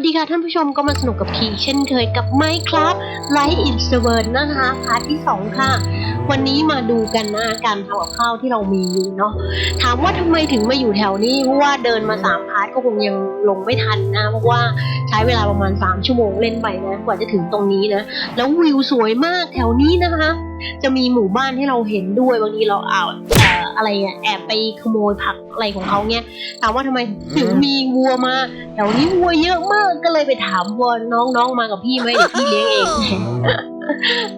วัสดีค่ะท่านผู้ชมก็มาสนุกกับคีเช่นเคยกับไมค์ครับไลท์อินสเวิร์ดนะคะพาร์ทที่ 2 ค่ะ วันนี้มาดูกันนะการทำกับข้าวที่เรามีอยู่เนาะถามว่าทำไมถึงมาอยู่แถวนี้ เพราะว่าเดินมา 3 พาร์ทก็คงยังลงไม่ทันนะเพราะว่าใช้เวลาประมาณ 3 ชั่วโมงเล่นไปนะกว่าจะถึงตรงนี้นะ แล้ววิวสวยมากแถวนี้นะคะ จะมีหมู่บ้านให้เราเห็นด้วยบางทีเราเอาอะไรอะแอบไปขโมยผักอะไรของเขาเนี่ยถามว่าทำไมถึงมีวัวมาแถวนี้วัวเยอะมากก็เลยไปถามวัวน้องๆมากับพี่ไหมเดี๋ยวพี่เลี้ยงเอง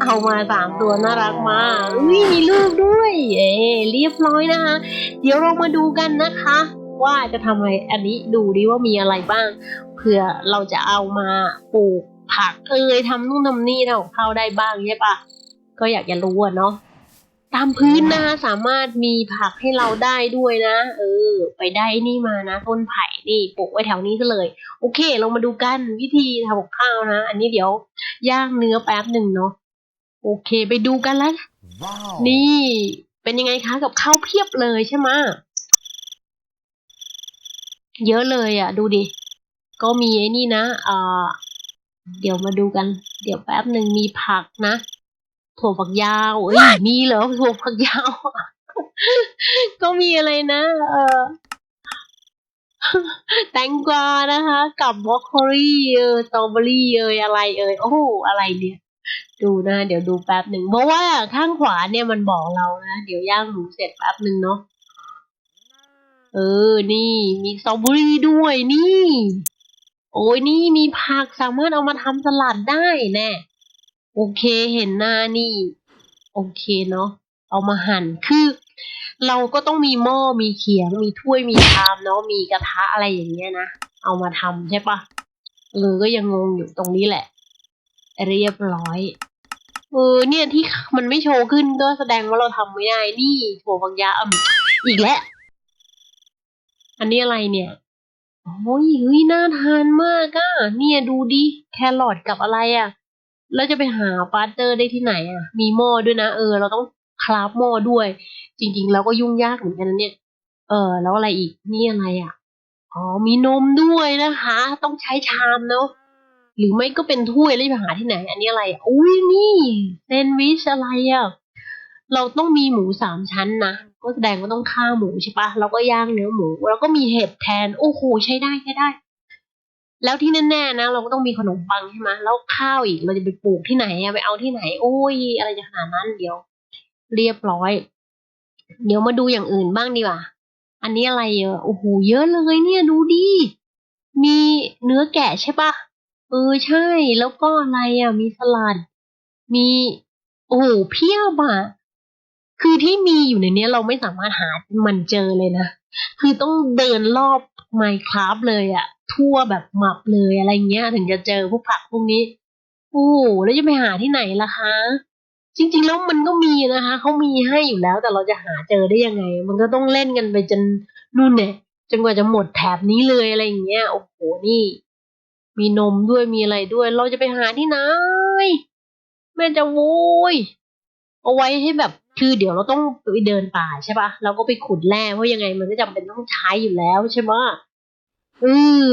เอามาสามตัวน่ารักมากอุ้ยมีลูกด้วย เอเรียบร้อยนะคะ เดี๋ยวเรามาดูกันนะคะ ว่าจะทำอะไรอันนี้ดูดิว่ามีอะไรบ้างเผื่อเราจะเอามาปลูกผักเอยทำนู่นทำนี่ทำกับข้าวได้บ้างใช่ปะ ก็อยากจะรู้อะเนาะตามพื้นนะคะสามารถมีผักให้เราได้ด้วยนะ เออ ไปได้นี่มานะ ต้นไผ่นี่ปลูกไว้แถวนี้ซะเลย โอเค เรามาดูกันวิธีทำกับข้าวนะ อันนี้เดี๋ยวย่างเนื้อแป๊บหนึ่งเนาะโอเค ไปดูกันแล้ว Wow. นี่เป็นยังไงคะกับข้าวเพียบเลยใช่ไหมะเยอะเลยอะ ดูดิ ก็มีไอ้นี่นะเอ่อเดี๋ยวมาดูกัน เดี๋ยวแป๊บหนึ่งมีผักนะ ถั่วฝักยาวเอ้ยมีเหรอถั่วฝักยาว ก็มีอะไรนะ เอ่อแตงกวานะคะ กับบรอกโคลีเออสตรอเบอรี่เอยอะไรเอยโอ้โหอะไรเนี่ย ดูนะเดี๋ยวดูแป๊บหนึ่งเพราะว่าข้างขวาเนี่ยมันบอกเรานะเดี๋ยวย่างหมูเสร็จแป๊บหนึ่งเนาะเออ นี่ มีสตรอเบอรี่ด้วยนี่ โอ้ยนี่มีผักสามารถเอามาทำสลัดได้แน่ โอเคเห็นหน้านี่ โอเคเนาะเอามาหั่นคือ เราก็ต้องมีหม้อมีเขียง มีถ้วยมีชามเนาะมีกระทะอะไรอย่างเงี้ยนะเอามาทำใช่ปะเออก็ยังงงอยู่ตรงนี้แหละ เรียบร้อยเออเนี่ยที่มันไม่โชว์ขึ้นก็แสดงว่าเราทำไม่ได้นี่ถั่วฝักยาวอืมอีกแล้วอันนี้อะไรเนี่ยโอ้ยเฮ้ยน่าทานมากอะเนี่ยดูดิแครอทกับอะไรอะ แล้วจะไปหาปาสเตอร์ได้ที่ไหนอะ มีหม้อด้วยนะ เออ เราต้องคราฟหม้อด้วย จริง ๆ แล้วก็ยุ่งยากเหมือนกันนะเนี่ย เออ แล้วอะไรอีก นี่อะไรอะ อ๋อ มีนมด้วยนะคะ ต้องใช้ชามเนาะ หรือไม่ก็เป็นถ้วยแล้วไปหาที่ไหน อันนี้อะไร อุ้ยนี่แซนด์วิชอะไรอะ เราต้องมีหมูสามชั้นนะ ก็แสดงว่าต้องฆ่าหมูใช่ปะเราก็ย่างเนื้อหมู แล้วก็มีเห็ดแทน โอ้โห ใช้ได้ใช้ได้ แล้วที่แน่ๆนะ เราก็ต้องมีขนมปังใช่ไหมแล้วข้าวอีกเราจะไปปลูกที่ไหนไปเอาที่ไหน โอ้ย อะไรจะขนาดนั้นเดี๋ยว เรียบร้อย เดี๋ยวมาดูอย่างอื่นบ้างดีกว่า อันนี้อะไรเยอะโอ้โหเยอะเลยเนี่ยดูดิมีเนื้อแกะใช่ปะเออใช่ แล้วก็อะไรอะ มีสลัด มีโอ้โหเพียบอะคือที่มีอยู่ในนี้เราไม่สามารถหามันเจอเลยนะ คือต้องเดินรอบ Minecraft เลยอะทั่วแบบหมับเลยอะไรเงี้ย ถึงจะเจอพวกผักพวกนี้ โอ้แล้วจะไปหาที่ไหนล่ะคะ จริง ๆ แล้วมันก็มีนะคะเขามีให้อยู่แล้ว แต่เราจะหาเจอได้ยังไง มันก็ต้องเล่นกันไปจนนู่นเนี่ยจนกว่าจะหมดแถบนี้เลยอะไรอย่างเงี้ยโอ้โหนี่ มีนมด้วยมีอะไรด้วย เราจะไปหาที่ไหนแม่จะโวย เอาไว้ให้แบบคือเดี๋ยวเราต้องไปเดินป่าใช่ปะเราก็ไปขุดแร่เพราะยังไงมันก็จำเป็นต้องใช้อยู่แล้วใช่ไหมเออ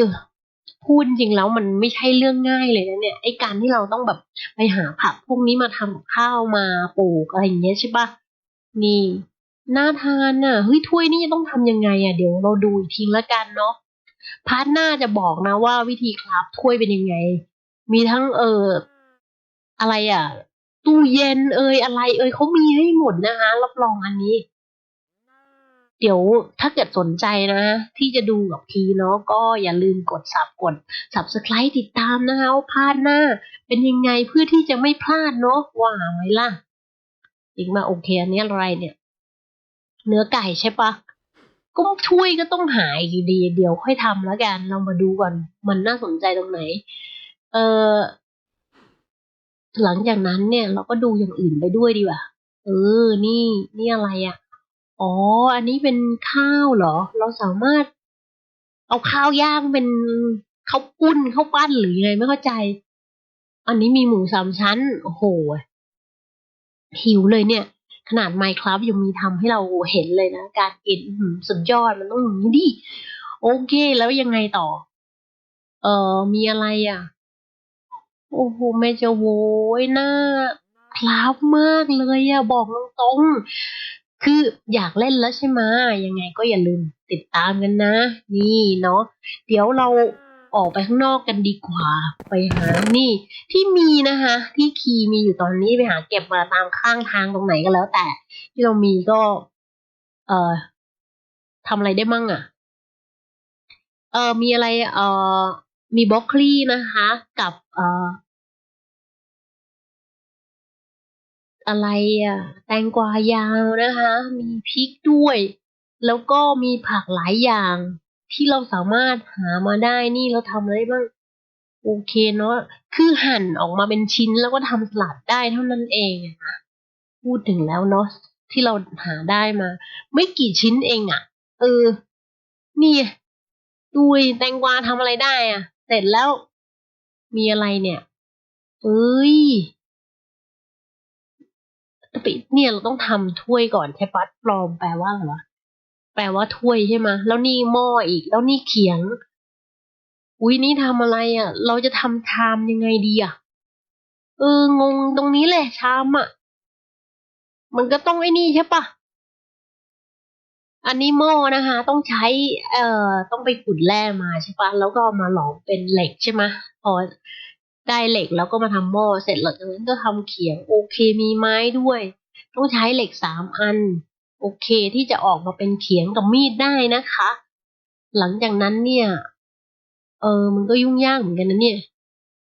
พูดจริงแล้วมันไม่ใช่เรื่องง่ายเลยนะเนี่ยไอการที่เราต้องแบบไปหาผักพวกนี้มาทำข้าวมาปลูกอะไรอย่างเงี้ยใช่ปะนี่น่าทานน่ะเฮ้ยถ้วยนี่จะต้องทำยังไงอะเดี๋ยวเราดูอีกทีละกันเนาะพาร์ทหน้าจะบอกนะว่าวิธีคราฟถ้วยเป็นยังไง มีทั้งเอออะไรอะ ตู้เย็นเอยอะไร เอยเขามีให้หมดนะคะรับรองอันนี้ เดี๋ยวถ้าเกิดสนใจนะ ที่จะดูกับพีเนาะก็อย่าลืมกดสับกด subscribe ติดตามนะคะว่าพาร์ทหน้า เป็นยังไงเพื่อที่จะไม่พลาดเนาะว่าไหมล่ะจริงมาโอเคอันนี้อะไรเนี่ย เนื้อไก่ใช่ปะก็ช่วยก็ต้องหายอยู่ดี เดี๋ยวค่อยทำแล้วกัน เรามาดูก่อน มันน่าสนใจตรงไหน เออ หลังจากนั้นเนี่ยเราก็ดูอย่างอื่นไปด้วยดีกว่า เออ นี่ นี่อะไรอะ่ะ อ๋อ อันนี้เป็นข้าวเหรอ เราสามารถ เอาข้าวย่างเป็นข้าวปุ้นข้าวปั้นหรือยังไงไม่เข้าใจ อันนี้มีหมูสามชั้น โอ้โห หิวเลยเนี่ย ขนาด Minecraft ยังมีทำให้เราเห็นเลยนะ การกินสุดยอดมันต้องอย่างนี้ดิ โอเค แล้วยังไงต่อ เออมีอะไรอะ โอ้โหแม่จะโวยหน้าคล้ำมากเลยอะบอกตรงๆคืออยากเล่นแล้วใช่ไหมยังไงก็อย่าลืมติดตามกันนะ นี่เนาะเดี๋ยวเราออกไปข้างนอกกันดีกว่า ไปหานี่ที่มีนะคะ ที่คีมีอยู่ตอนนี้ไปหาเก็บมาตามข้างทางตรงไหนก็แล้ว แต่ ที่เรามีก็ เอ่อทำอะไรได้มั่งอะเออมีอะไร เอ่อ มีบล็อกคลีนะคะ กับเอ่ออะไรอะ แตงกวายาวนะคะ มีพริกด้วย แล้วก็มีผักหลายอย่าง ที่เราสามารถหามาได้นี่เราทำอะไรบ้างโอเคเนาะคือหั่นออกมาเป็นชิ้นแล้วก็ทำสลัดได้เท่านั้นเองนะพูดถึงแล้วเนาะที่เราหาได้มา ไม่กี่ชิ้นเองอะเออ นี่ดูแตงกวาทำอะไรได้อะ เสร็จแล้ว มีอะไรเนี่ยเอ้ยปิเนี่ยเราต้องทำถ้วยก่อนใช่ปะปลอมแปลว่าอะไรวะแปลว่าถ้วยใช่ไหมแล้วนี่หม้ออีก แล้วนี่เขียง อุ้ยนี่ทำอะไรอะ เราจะทำชามยังไงดีอะ เอองงตรงนี้แหละชามอะ มันก็ต้องไอ้นี่ใช่ปะ อันนี้หม้อนะคะ ต้องใช้เอ่อต้องไปขุดแร่มาใช่ปะแล้วก็เอามาหลอมเป็นเหล็กใช่ไหมพอได้เหล็กแล้วก็มาทำหม้อเสร็จหลังจากนั้นก็ทำเขียงโอเคมีไม้ด้วย ต้องใช้เหล็กสามอัน โอเคที่จะออกมาเป็นเขียงกับมีดได้นะคะ หลังจากนั้นเนี่ย เออมันก็ยุ่งยากเหมือนกันนะเนี่ย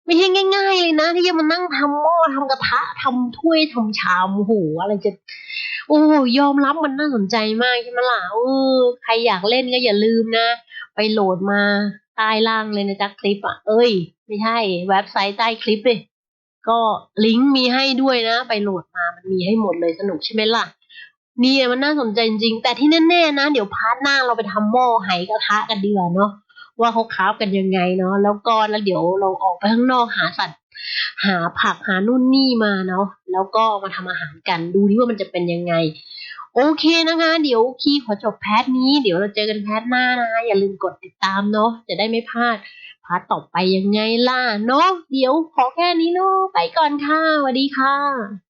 ไม่ใช่ง่าย ๆ เลยนะ ที่จะมานั่งทำหม้อทำกระทะทำถ้วยทำชามโอ้โหอะไรจะ โอ้ยอมรับมันน่าสนใจมากใช่ไหมล่ะเออใครอยากเล่นก็อย่าลืมนะ ไปโหลดมาใต้ล่างเลยนะจ๊ะคลิปอะ เอ้ย ไม่ใช่ เว็บไซต์ใต้คลิปเลยก็ลิงก์มีให้ด้วยนะ ไปโหลดมามันมีให้หมดเลยสนุกใช่ไหมล่ะนี่มันน่าสนใจจริงแต่ที่แน่ๆนะ เดี๋ยวพาร์ทหน้าเราไปทำหม้อไหกระทะกันดีกว่าเนาะ ว่าเขาคราฟกันยังไงเนาะแล้วก็แล้วเดี๋ยวเราออกไปข้างนอกหาสัตว์หาผักหานู่นนี่มาเนาะแล้วก็มาทำอาหารกันดูที่ว่ามันจะเป็นยังไง โอเคนะคะ เดี๋ยวคีขอจบแพทนี้เดี๋ยวเราเจอกันแพทหน้านะอย่าลืมกดติดตามเนาะจะได้ไม่พลาดพาร์ทต่อไปยังไงล่ะเนาะเดี๋ยวขอแค่นี้เนาะไปก่อนค่ะสวัสดีค่ะ